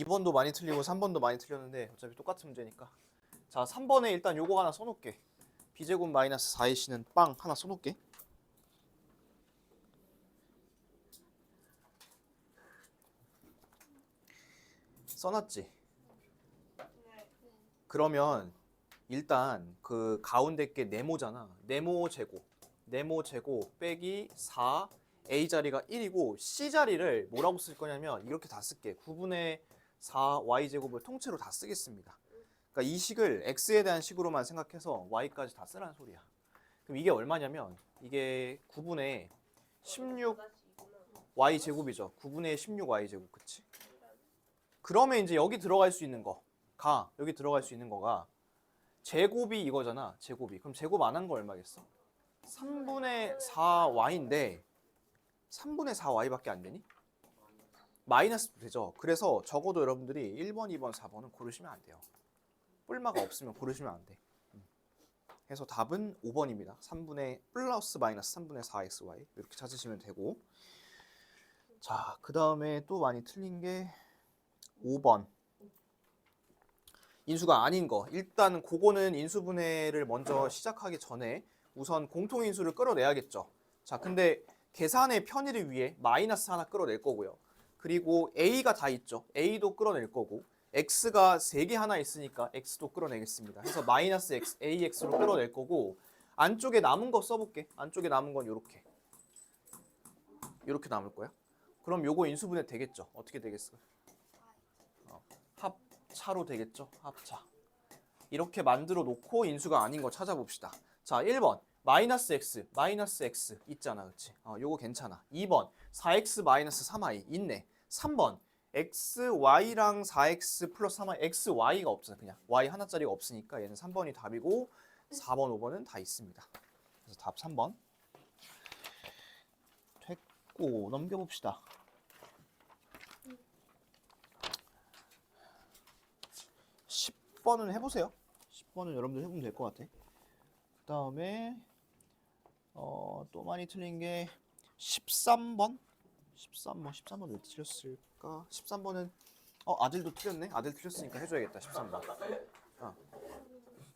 2번도 많이 틀리고 3번도 많이 틀렸는데 어차피 똑같은 문제니까. 자 3번에 일단 요거 하나 써놓을게. b제곱 마이너스 4ac는 빵 하나 써놓을게. 써놨지? 그러면 일단 그 가운데 게 네모잖아. 네모 제곱. 네모 제곱 빼기 4 A 자리가 1이고 C 자리를 뭐라고 쓸 거냐면 이렇게 다 쓸게. 9분의 4 Y 제곱을 통째로 다 쓰겠습니다 그러니까 이 식을 X에 대한 식으로만 생각해서 Y까지 다 쓰라는 소리야 그럼 이게 얼마냐면 이게 9분의 16 Y 제곱이죠 9분의 16 Y 제곱 그치? 그러면 이제 여기 들어갈 수 있는 거 가 여기 들어갈 수 있는 거가 제곱이 이거잖아 제곱이 그럼 제곱 안 한 거 얼마겠어? 3분의 4y인데 3분의 4y밖에 안 되니? 마이너스 되죠. 그래서 적어도 여러분들이 1번, 2번, 4번은 고르시면 안 돼요. 뿔마가 없으면 고르시면 안돼. 음. 그래서 답은 5번입니다. 3분의 플러스 마이너스 3분의 4xy 이렇게 찾으시면 되고. 자 그 다음에 또 많이 틀린 게 5번. 인수가 아닌 거. 일단 그거는 인수분해를 먼저 시작하기 전에 우선 공통인수를 끌어내야겠죠. 자 근데 계산의 편의를 위해 마이너스 하나 끌어낼 거고요 그리고 a가 다 있죠 a도 끌어낼 거고 x가 3개 하나 있으니까 x도 끌어내겠습니다 그래서 마이너스 x, ax로 끌어낼 거고 안쪽에 남은 거 써볼게 안쪽에 남은 건 요렇게 요렇게 남을 거야 그럼 요거 인수분해 되겠죠 어떻게 되겠어요 합차로 되겠죠? 합차. 이렇게 만들어 놓고 인수가 아닌 거 찾아봅시다. 자, 1번. 마이너스 x, 마이너스 x 있잖아. 그치? 어, 요거 괜찮아. 2번. 4x 마이너스 3y 있네. 3번. x, y랑 4x 플러스 3y, x, y가 없잖아. 그냥 y 하나짜리가 없으니까 얘는 3번이 답이고 4번, 5번은 다 있습니다. 그래서 답 3번. 됐고 넘겨봅시다. 10번은 해보세요. 10번은 여러분들 해보면 될 것 같아. 그 다음에 어, 또 많이 틀린 게 13번? 13번, 13번 왜 틀렸을까? 13번은 어 아들도 틀렸네. 아들 틀렸으니까 해줘야겠다. 13번. 어.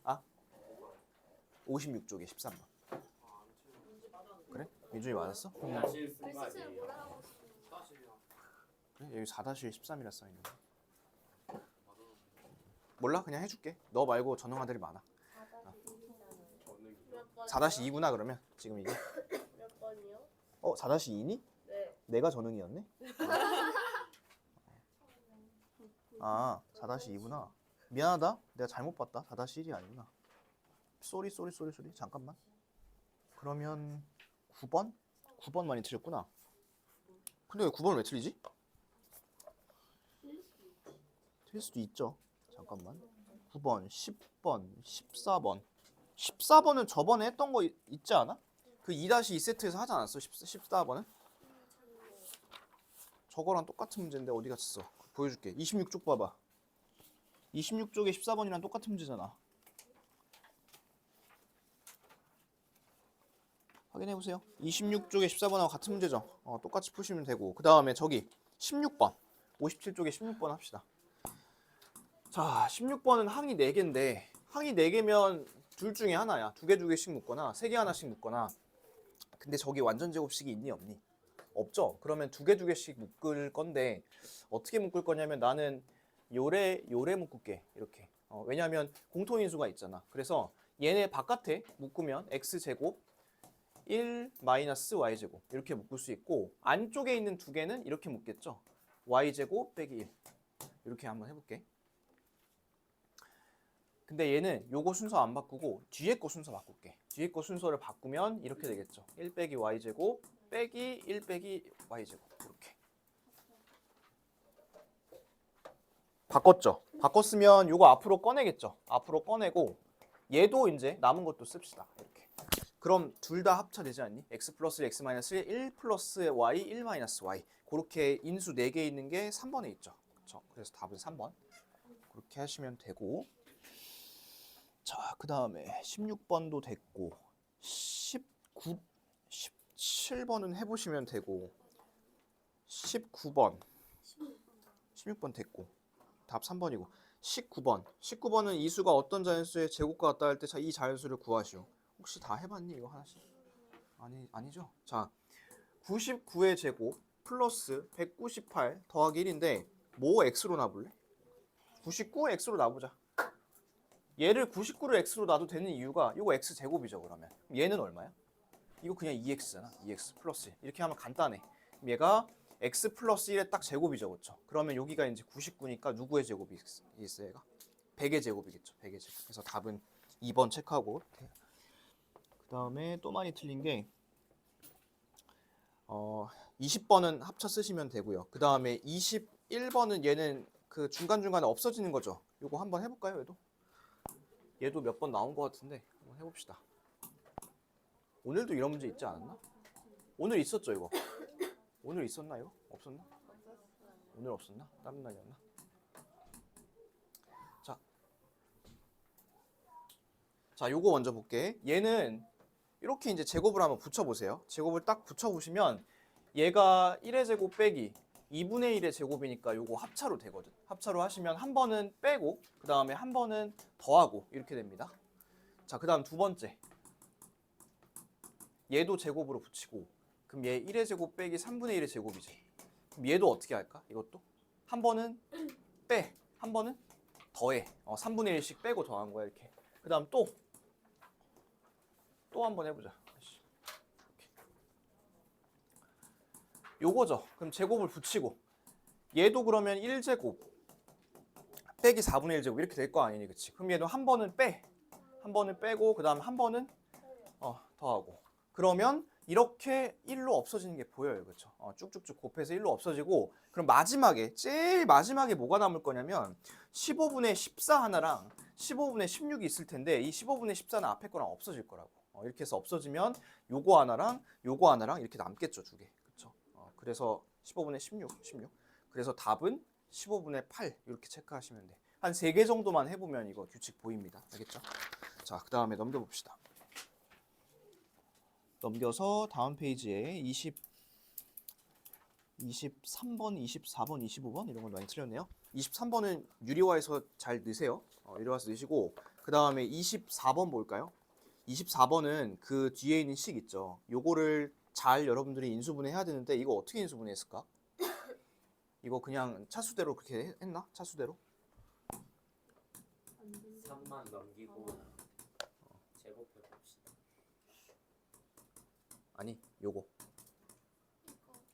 아? 56쪽에 13번. 그래? 민준이 맞았어? 그래? 여기 4-13이라 써있는 거. 몰라? 그냥 해줄게. 너 말고 전형 아들이 많아. 몇 번? 4-2구나 그러면 지금 이게. 몇 번이요? 어 4-2니? 네. 내가 전응이었네? 아 4-2구나. 미안하다. 내가 잘못 봤다. 4-1이 아니구나. 쏘리 쏘리 쏘리 쏘리. 잠깐만. 그러면 9번? 9번 많이 틀렸구나. 근데 왜 9번을 왜 틀리지? 틀릴 수도 있죠. 잠깐만. 9번, 10번, 14번. 14번은 저번에 했던 거 있- 있지 않아? 그 2-2세트에서 하지 않았어? 14번은? 저거랑 똑같은 문제인데 어디 갔어? 보여줄게. 26쪽 봐봐. 26쪽에 14번이랑 똑같은 문제잖아. 확인해 보세요. 26쪽에 14번하고 같은 문제죠. 어, 똑같이 푸시면 되고. 그 다음에 저기 16번. 57쪽에 16번 합시다. 자, 16번은 항이 4개인데 항이 4개면 둘 중에 하나야. 두 개 두 개씩 묶거나 세 개 하나씩 묶거나. 근데 저기 완전 제곱식이 있니 없니? 없죠. 그러면 두 개 두 개씩 묶을 건데 어떻게 묶을 거냐면 나는 요래 요래 묶을게. 이렇게. 어, 왜냐하면 공통인수가 있잖아. 그래서 얘네 바깥에 묶으면 x 제곱 1 마이너스 y 제곱 이렇게 묶을 수 있고 안쪽에 있는 두 개는 이렇게 묶겠죠. y 제곱 빼기 1 이렇게 한번 해볼게. 근데 얘는 요거 순서 안 바꾸고 뒤에 거 순서 바꿀게. 뒤에 거 순서를 바꾸면 이렇게 되겠죠. 1 빼기 y 제곱 빼기 1 빼기 y 제곱 이렇게. 바꿨죠. 바꿨으면 요거 앞으로 꺼내겠죠. 앞으로 꺼내고 얘도 이제 남은 것도 씁시다. 이렇게. 그럼 둘 다 합쳐되지 않니? x 플러스 1, x 마이너스 1, 1 플러스 y, 1 마이너스 y. 그렇게 인수 4개 있는 게 3번에 있죠. 그렇죠? 그래서 답은 3번. 그렇게 하시면 되고 자, 그 다음에 16번도 됐고 19, 17번은 해보시면 되고 19번 16번 됐고 답 3번이고 19번. 19번은 이 수가 어떤 자연수의 제곱과 같다 할때이 자연수를 구하시오. 혹시 다 해봤니 이거 하나씩? 아니 아니죠. 자, 99의 제곱 플러스 198 더하기 1인데 뭐 x로 놔볼래? 99 x로 놔보자. 얘를 99를 x로 놔도 되는 이유가 이거 x 제곱이죠 그러면. 얘는 얼마야? 이거 그냥 2x잖아. 2x 플러스 1. 이렇게 하면 간단해. 얘가 x 플러스 1의 딱 제곱이죠, 그렇죠? 그러면 여기가 이제 99니까 누구의 제곱이 있- 있어 얘가? 100의 제곱이겠죠, 100의 제곱. 그래서 답은 2번 체크하고. 그 다음에 또 많이 틀린 게 어, 20번은 합쳐 쓰시면 되고요. 그 다음에 21번은 얘는 그 중간 중간에 없어지는 거죠. 요거 한번 해볼까요, 얘도? 얘도 몇 번 나온 것 같은데 한번 해봅시다. 오늘도 이런 문제 있지 않았나? 오늘 있었죠 이거. 오늘 있었나 이거? 없었나? 오늘 없었나? 다른 날이었나? 자, 자 요거 먼저 볼게. 얘는 이렇게 이제 제곱을 한번 붙여보세요. 제곱을 딱 붙여보시면 얘가 1의 제곱 빼기 2분의 1의 제곱이니까 요거 합차로 되거든. 합차로 하시면 한 번은 빼고 그 다음에 한 번은 더하고 이렇게 됩니다. 자, 그 다음 두 번째. 얘도 제곱으로 붙이고 그럼 얘 1의 제곱 빼기 3분의 1의 제곱이지. 그럼 얘도 어떻게 할까? 이것도 한 번은 빼, 한 번은 더해. 어, 3분의 1씩 빼고 더한 거야 이렇게. 그 다음 또 또 한 번 해보자. 아이씨. 이렇게. 요거죠. 그럼 제곱을 붙이고 얘도 그러면 1제곱 빼기 4분의 1제곱 이렇게 될 거 아니니 그치? 그럼 얘도 한 번은 빼. 한 번은 빼고 그 다음 한 번은 어, 더하고 그러면 이렇게 1로 없어지는 게 보여요 그렇죠? 어, 쭉쭉쭉 곱해서 1로 없어지고 그럼 마지막에 제일 마지막에 뭐가 남을 거냐면 15분의 14 하나랑 15분의 16이 있을 텐데 이 15분의 14는 앞에 거랑 없어질 거라고 어, 이렇게 해서 없어지면 요거 하나랑 요거 하나랑 이렇게 남겠죠 두 개 그래서 15분의 16, 16 그래서 답은 15분의 8 이렇게 체크하시면 돼. 한세개 정도만 해보면 이거 규칙 보입니다. 알겠죠? 자, 그 다음에 넘겨봅시다. 넘겨서 다음 페이지에 20, 23번, 24번, 25번 이런 건 많이 틀렸네요. 23번은 유리화에서 잘 넣으세요. 어, 유리화에서 넣으시고 그 다음에 24번 볼까요? 24번은 그 뒤에 있는 식 있죠. 요거를 잘 여러분들이 인수분해해야 되는데 이거 어떻게 인수분해했을까? 이거 그냥 차수대로 그렇게 했- 했나? 차수대로? 3만 넘기고 제곱해 봅시다. 아니, 요거.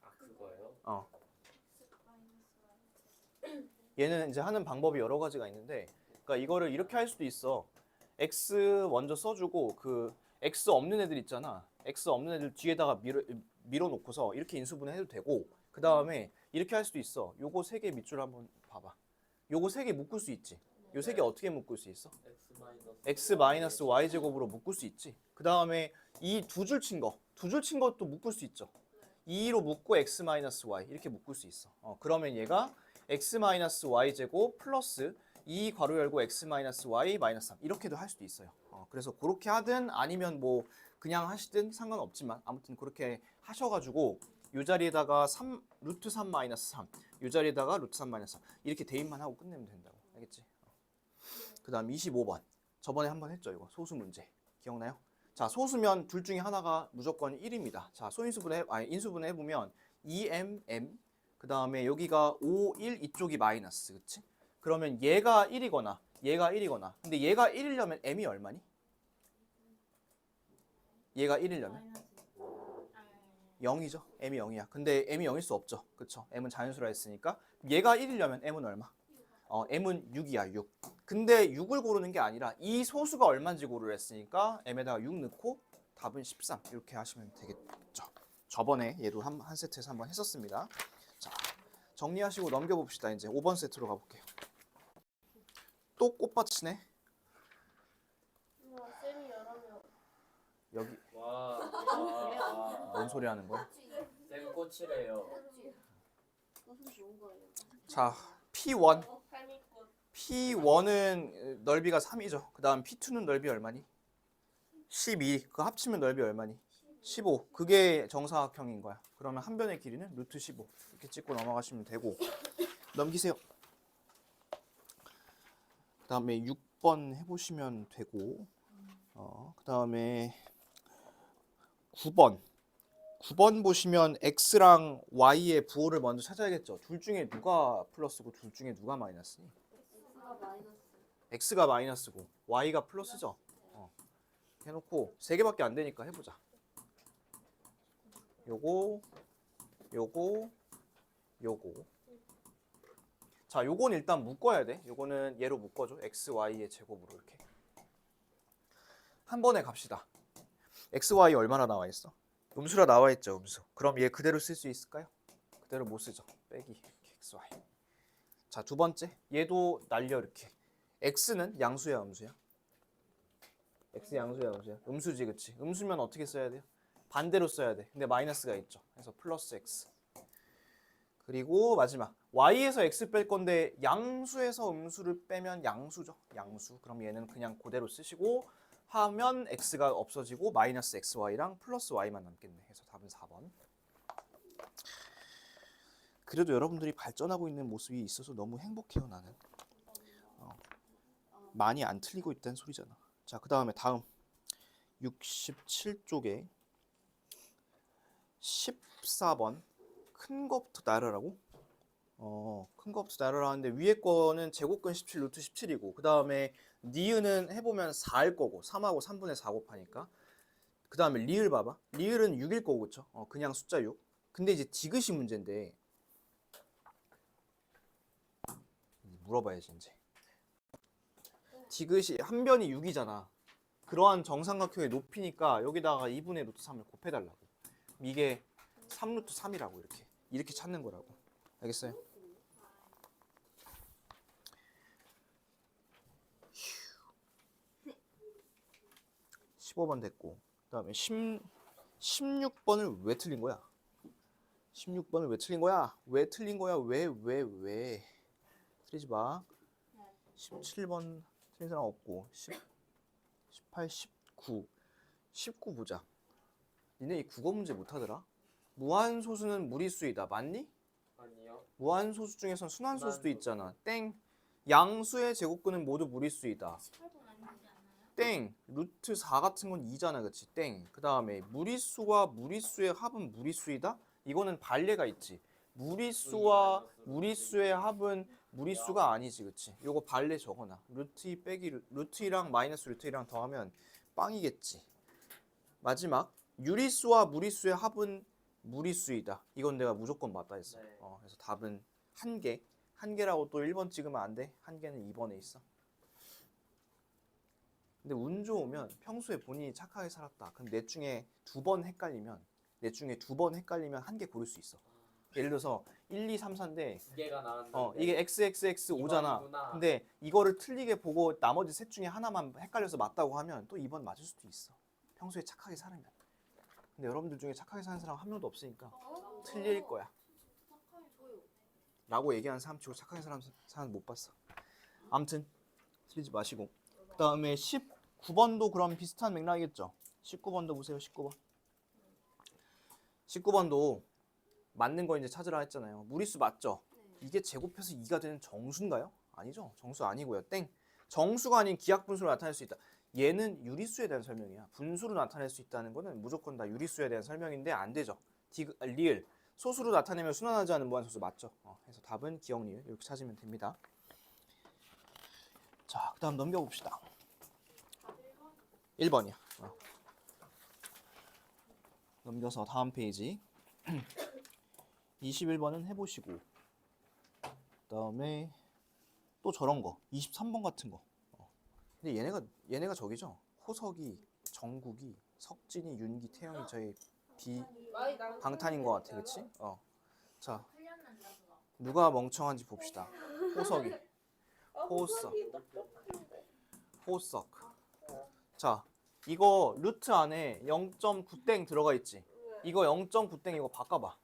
아 그거요? 어. 얘는 이제 하는 방법이 여러 가지가 있는데, 그러니까 이거를 이렇게 할 수도 있어. x 먼저 써주고 그 x 없는 애들 있잖아. X 없는 애들 뒤에다가 밀어 밀어 놓고서 이렇게 인수분해 해도 되고, 그 다음에 이렇게 할 수도 있어. 요거 세 개 밑줄 한번 봐봐. 요거 세 개 묶을 수 있지. 요 세 개 어떻게 묶을 수 있어? x 마이너스 y 제곱으로 묶을 수 있지. 그 다음에 이 두 줄 친 거, 두 줄 친 것도 묶을 수 있죠. 2로 묶고 x 마이너스 y 이렇게 묶을 수 있어. 어, 그러면 얘가 x 마이너스 y 제곱 플러스 2 괄호 열고 x 마이너스 y 마이너스 3 이렇게도 할 수도 있어요. 어, 그래서 그렇게 하든 아니면 뭐 그냥 하시든 상관없지만 아무튼 그렇게 하셔가지고 요 자리에다가 3 루트 3 마이너스 3, 요 자리에다가 루트 3 마이너스 3 이렇게 대입만 하고 끝내면 된다고. 알겠지? 그 다음 25번. 저번에 한번 했죠, 이거. 소수 문제. 기억나요? 자, 소수면 둘 중에 하나가 무조건 1입니다. 자, 소인수분해, 해- 아니, 인수분해 해보면 2m, m, 그 다음에 여기가 5, 1, 이쪽이 마이너스, 그치? 그러면 얘가 1이거나, 얘가 1이거나. 근데 얘가 1이려면 m이 얼마니? 얘가 1이려면? 0이죠. m이 0이야. 근데 m이 0일 수 없죠. 그쵸? m은 자연수라 했으니까. 얘가 1이려면 m은 얼마? 어, m은 6이야, 6. 근데 6을 고르는 게 아니라 이 소수가 얼마인지 고르려 했으니까 m에다가 6 넣고 답은 13 이렇게 하시면 되겠죠. 저번에 얘도 한, 한 세트에서 한번 했었습니다. 자, 정리하시고 넘겨봅시다. 이제 5번 세트로 가볼게요. 또 꽃밭이네. 우와, 쌤이 여러 명. 여기 와, 와, 뭔 소리 하는 거야? 쌤 꽃이래요. 무슨 좋은 거예요? 자, P1. 할미꽃. P1은 넓이가 3이죠. 그 다음 P2는 넓이 얼마니? 12. 그 합치면 넓이 얼마니? 15. 그게 정사각형인 거야. 그러면 한 변의 길이는 루트 15. 이렇게 찍고 넘어가시면 되고. 넘기세요. 그다음에 6번 해보시면 되고 어, 그다음에 9번 9번 보시면 x랑 y의 부호를 먼저 찾아야겠죠. 둘 중에 누가 플러스고 둘 중에 누가 마이너스니? X가 마이너스. x가 마이너스고 y가 플러스죠. 어. 해놓고 세 개밖에 안 되니까 해보자. 요거, 요거, 요거. 자, 요건 일단 묶어야 돼. 요거는 얘로 묶어줘. x, y의 제곱으로 이렇게. 한 번에 갑시다. X, y 얼마나 나와 있어? 음수라 나와 있죠, 음수. 그럼 얘 그대로 쓸 수 있을까요? 그대로 못 쓰죠. 빼기 이렇게 x, y. 자, 두 번째. 얘도 날려 이렇게. x는 양수야, 음수야? x 양수야, 음수야? 음수지, 그치? 음수면 어떻게 써야 돼요? 반대로 써야 돼. 근데 마이너스가 있죠. 그래서 플러스 x. 그리고 마지막 y에서 x 뺄 건데 양수에서 음수를 빼면 양수죠. 양수. 그럼 얘는 그냥 그대로 쓰시고 하면 x가 없어지고 마이너스 xy랑 플러스 y만 남겠네. 그래서 답은 4번. 그래도 여러분들이 발전하고 있는 모습이 있어서 너무 행복해요, 나는. 어, 많이 안 틀리고 있다는 소리잖아. 자, 그 다음에 다음 67쪽에 14번 큰 거부터 나열하라고? 어, 큰 거부터 나열하는데 위에 거는 제곱근 17 루트 17이고 그 다음에 니은은 해보면 4일 거고 3하고 3분의 4 곱하니까. 그 다음에 리을 봐봐. 리을은 6일 거고 그쵸? 어, 그냥 숫자 6 근데 이제 디귿이 문제인데 물어봐야지 이제. 디귿이 한 변이 6이잖아. 그러한 정삼각형의 높이니까 여기다가 2분의 루트 3을 곱해달라고. 이게 3루트 3이라고 이렇게. 이렇게 찾는 거라고. 알겠어요? 15번 됐고 그다음에 10, 16번을 왜 틀린 거야? 16번을 왜 틀린 거야? 왜 틀린 거야? 왜 왜 왜? 틀리지 마. 17번 틀린 사람 없고 10, 18, 19 19 보자. 니네 이 국어 문제 못하더라? 무한소수는 무리수이다. 맞니? 아니요. 무한소수 중에선 순환소수도 순환소수. 있잖아. 땡. 양수의 제곱근은 모두 무리수이다. 땡. 루트 4 같은 건 2잖아. 그치? 땡. 그 다음에 무리수와 무리수의 합은 무리수이다? 이거는 반례가 있지. 무리수와 무리수의 합은 무리수가 아니지. 그치? 요거 반례 적어놔. 루트 2 빼기 루- 루트 2랑 마이너스 루트 2랑 더하면 빵이겠지. 마지막. 유리수와 무리수의 합은 무리수이다. 이건 내가 무조건 맞다 했어. 네. 어, 그래서 답은 한 개. 한 개라고 또 1번 찍으면 안 돼. 한 개는 2번에 있어. 근데 운 좋으면 평소에 본인이 착하게 살았다. 그럼 넷 중에 두 번 헷갈리면 넷 중에 두 번 헷갈리면 한 개 고를 수 있어. 예를 들어서 1, 2, 3, 4인데 두 개가 나왔는데. 어, 이게 XXX 오잖아. 이번이구나. 근데 이거를 틀리게 보고 나머지 셋 중에 하나만 헷갈려서 맞다고 하면 또 2번 맞을 수도 있어. 평소에 착하게 살면. 근데 여러분들 중에 착하게 사는 사람 한 명도 없으니까 어? 틀릴 거야. 라고 얘기하는 사람 치고 착하게 사람 사람 못 봤어. 아무튼 틀리지 마시고. 그다음에 19번도 그럼 비슷한 맥락이겠죠. 19번도 보세요. 19번. 19번도 맞는 거 이제 찾으라 했잖아요. 무리수 맞죠? 이게 제곱해서 2가 되는 정수인가요? 아니죠. 정수 아니고요. 땡. 정수가 아닌 기하분수로 나타낼 수 있다. 얘는 유리수에 대한 설명이야. 분수로 나타낼 수 있다는 거는 무조건 다 유리수에 대한 설명인데 안 되죠. 디귿, 아, 리을. 소수로 나타내면 순환하지 않는 무한소수 맞죠? 어, 그래서 답은 기억 리을 이렇게 찾으면 됩니다. 자, 그다음 넘겨봅시다. 1번이야. 어. 넘겨서 다음 페이지. 21번은 해보시고 그 다음에 또 저런 거 23번 같은 거. 어. 근데 얘네가 얘네가 저기죠. 호석이, 정국이, 석진이, 윤기, 태영이 저희 비 방탄인 것 같아, 그렇지? 어. 자, 누가 멍청한지 봅시다. 호석이, 호석, 호석. 자, 이거 루트 안에 0.9땡 들어가 있지. 이거 0.9땡 이거 바꿔봐.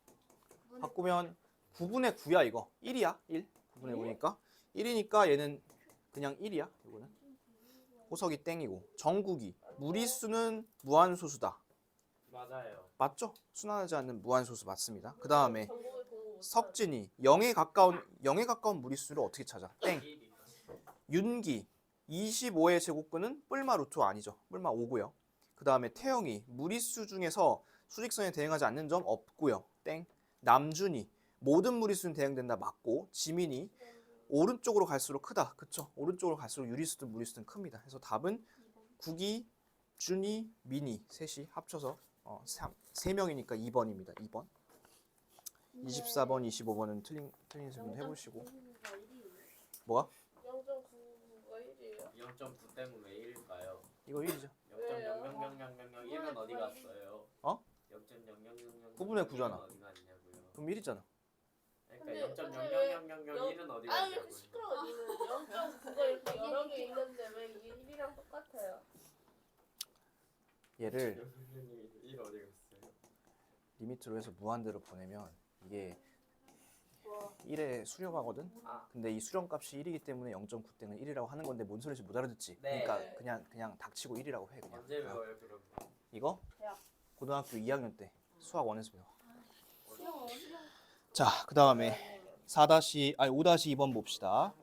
바꾸면 9분의 9야 이거. 1이야. 1. 9분의 9니까 1이니까 얘는 그냥 1이야. 이거는. 호석이 땡이고 정국이 무리수는 무한소수다. 맞아요. 맞죠? 순환하지 않는 무한소수 맞습니다. 그 다음에 석진이 0에 가까운 0에 가까운 무리수를 어떻게 찾아? 땡. 윤기 25의 제곱근은 뿔마 루트 아니죠. 뿔마 5고요. 그 다음에 태영이 무리수 중에서 수직선에 대응하지 않는 점 없고요. 땡. 남준이 모든 무리수는 대응된다 맞고 지민이 오른쪽으로 갈수록 크다. 그쵸? 오른쪽으로 갈수록 유리수든 무리수든 큽니다. 그래서 답은 국이, 준이, 민이 셋이 합쳐서 어, 3, 3명이니까 2번입니다. 2번. 24번, 25번은 틀린 틀린 질문 해보시고 뭐가? 0.9가 1이에요? 0.9 때문에 왜 1일까요? 이거 1이죠. 0.000000 1은 어디 갔어요? 어? 0.0000 구분의 구잖아. 어디 갔냐고요? 그럼 1이잖아. 그러니까 근데 어차피 0.0000 1은 어디 아니 왜 이렇게 갔냐고요? 시끄러워 니는 0.9가 이렇게 여러 개 있는데 왜 이게 1이랑 똑같아요? 얘를 1 어디 갔어요? 리미트로 해서 무한대로 보내면 이게 와 1에 수렴하거든. 아. 근데 이 수렴값이 1이기 때문에 0.9 때는 1이라고 하는 건데 뭔 소리인지 못 알아듣지. 네. 그러니까 그냥 그냥 닥치고 1이라고 해 그냥. 언제 어. 배워요 그럼? 이거 대학. 고등학교 2학년 때 수학 원에서 배워. 수영 자, 그 다음에 4 다시 아니 5-2번 봅시다.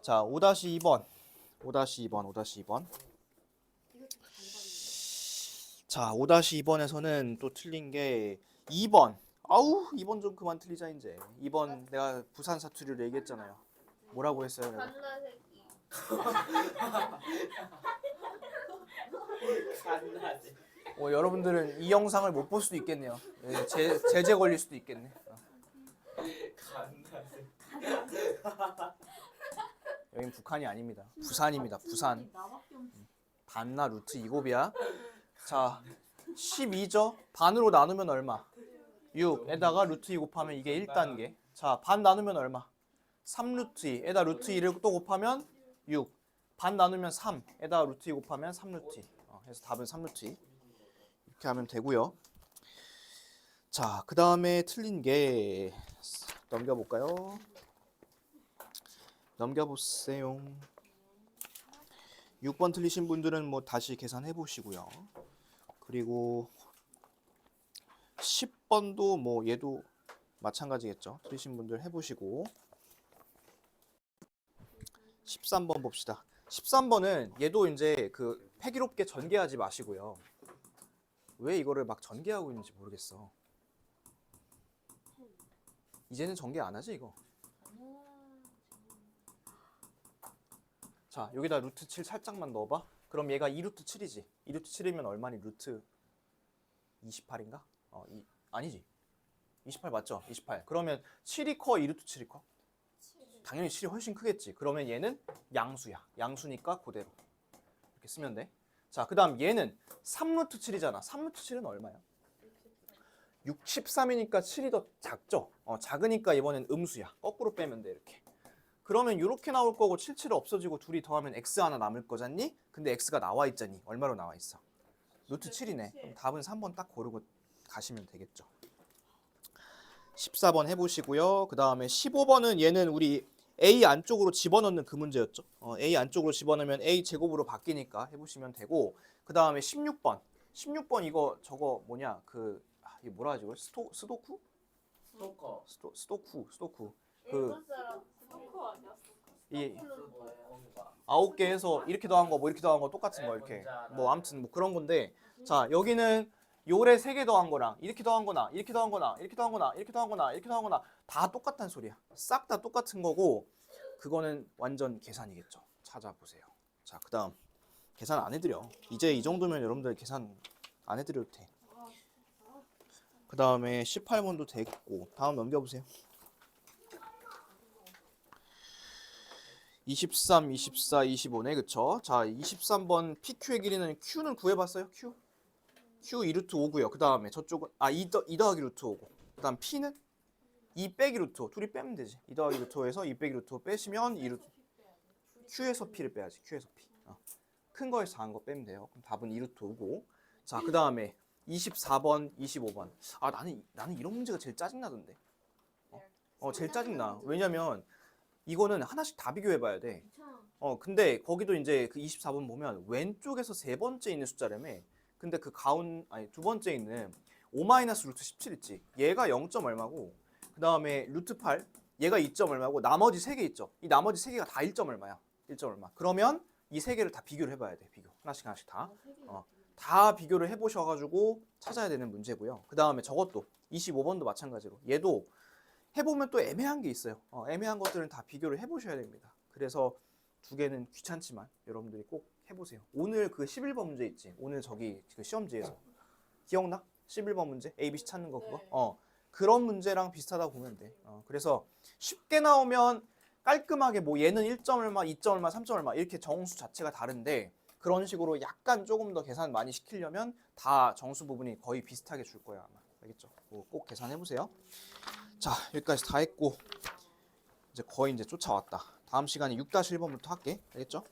자, 5-2번. 5-2번, 5-2번. 이거 좀. 자, 5-2번에서는 또 틀린 게 2번. 아우, 2번 좀 그만 틀리자 이제. 2번 내가 부산 사투리로 얘기했잖아요. 뭐라고 했어요, 내가? 갓나 새끼. 어, 여러분들은 이 영상을 못 볼 수도 있겠네요. 예, 제, 제재 걸릴 수도 있겠네. 어. 간다지. 여긴 북한이 아닙니다. 부산입니다. 부산. 나밖에 없어. 반나 루트 2곱이야. 자, 12죠? 반으로 나누면 얼마? 6에다가 루트 2 곱하면 이게 1단계. 자, 반 나누면 얼마? 3루트 2 에다 루트 2를 또 곱하면 6. 반 나누면 3 에다 루트 2 곱하면 3루트 2. 어, 그래서 답은 3루트 2. 이렇게 하면 되고요. 자, 그 다음에 틀린 게 넘겨볼까요? 넘겨보세요. 6번 틀리신 분들은 뭐 다시 계산해 보시고요. 그리고 10번도 뭐 얘도 마찬가지겠죠. 틀리신 분들 해 보시고 13번 봅시다. 13번은 얘도 이제 그 패기롭게 전개하지 마시고요. 왜 이거를 막 전개하고 있는지 모르겠어. 이제는 전개 안 하지 이거. 자, 여기다 루트 7 살짝만 넣어봐. 그럼 얘가 2루트 7이지. 2루트 7이면 얼마니? 루트 28인가? 어, 이, 아니지. 28 맞죠? 28. 그러면 7이 커, 2루트 7이 커? 당연히 7이 훨씬 크겠지. 그러면 얘는 양수야. 양수니까 그대로. 이렇게 쓰면 돼. 자, 그 다음 얘는 3루트 7이잖아. 3루트 7은 얼마야? 63이니까 7이 더 작죠? 어, 작으니까 이번엔 음수야. 거꾸로 빼면 돼, 이렇게. 그러면 이렇게 나올 거고 77 없어지고 둘이 더하면 x 하나 남을 거잖니? 근데 x가 나와 있잖니? 얼마로 나와 있어? 루트 7이네. 그럼 답은 3번 딱 고르고 가시면 되겠죠. 14번 해보시고요. 그 다음에 15번은 얘는 우리 a 안쪽으로 집어넣는 그 문제였죠. 어, a 안쪽으로 집어넣으면 a 제곱으로 바뀌니까 해보시면 되고 그 다음에 16번. 16번 이거 저거 뭐냐 그 아, 이게 뭐라 하지? 이걸? 스토 스도쿠? 스토커. 스토 스도쿠 스도쿠. 그? 이 뭔가. 아홉 개 해서 이렇게 더한 거 뭐 이렇게 더한 거 똑같은 거 이렇게 뭐 아무튼 뭐 그런 건데 자 여기는 요래 세 개 더한 거랑 이렇게 더한 거나 이렇게 더한 거나 이렇게 더한 거나 이렇게 더한 거나 이렇게 더한 거나 다 똑같다는 소리야. 싹 다 똑같은 거고 그거는 완전 계산이겠죠. 찾아보세요. 자 그다음 계산 안 해드려. 이제 이 정도면 여러분들 계산 안 해드려도 돼 그 다음에 18번도 됐고 다음 넘겨보세요. 23, 24, 25네. 그쵸? 자 23번 PQ의 길이는 Q는 구해봤어요? Q? Q 2 루트 5고요. 그 다음에 저쪽은 아 2, 더, 2 더하기 루트 5고. 그 다음 P는 2 빼기 루트 5 둘이 빼면 되지. 2 더하기 루트 5에서 2 빼기 루트 5 빼시면 2 루트 Q에서 P를 빼야지. Q에서 P. 어. 큰 거에서 작은 거 빼면 돼요. 그럼 답은 2 루트 5고. 자 그 다음에 24번, 25번. 아 나는 나는 이런 문제가 제일 짜증나던데. 어, 어 제일 짜증나. 왜냐면 이거는 하나씩 다 비교해봐야 돼. 어 근데 거기도 이제 그 24번 보면 왼쪽에서 세 번째 있는 숫자라며 근데 그 가운 아니 두 번째 있는 5 마이너스 루트 17 있지 얘가 0. 얼마고 그 다음에 루트 8 얘가 2점 얼마고 나머지 3개 있죠. 이 나머지 3개가 다 1점 얼마야? 1점 얼마. 그러면 이 3개를 다 비교를 해봐야 돼. 비교. 하나씩 하나씩 다. 어. 다 비교를 해보셔가지고 찾아야 되는 문제고요. 그 다음에 저것도 25번도 마찬가지로 얘도 해보면 또 애매한 게 있어요. 어, 애매한 것들은 다 비교를 해보셔야 됩니다. 그래서 두 개는 귀찮지만 여러분들이 꼭 해보세요. 오늘 그 11번 문제 있지? 오늘 저기 그 시험지에서 기억나? 11번 문제 ABC 찾는 거 그거? 네. 어 그런 문제랑 비슷하다고 보면 돼. 어, 그래서 쉽게 나오면 깔끔하게 뭐 얘는 1점 얼마, 2점 얼마, 3점 얼마 이렇게 정수 자체가 다른데 그런 식으로 약간 조금 더 계산 많이 시키려면 다 정수 부분이 거의 비슷하게 줄 거야 아마 알겠죠? 그거 꼭 계산해 보세요. 자 여기까지 다 했고 이제 거의 이제 쫓아왔다. 다음 시간에 6-1번부터 할게 알겠죠?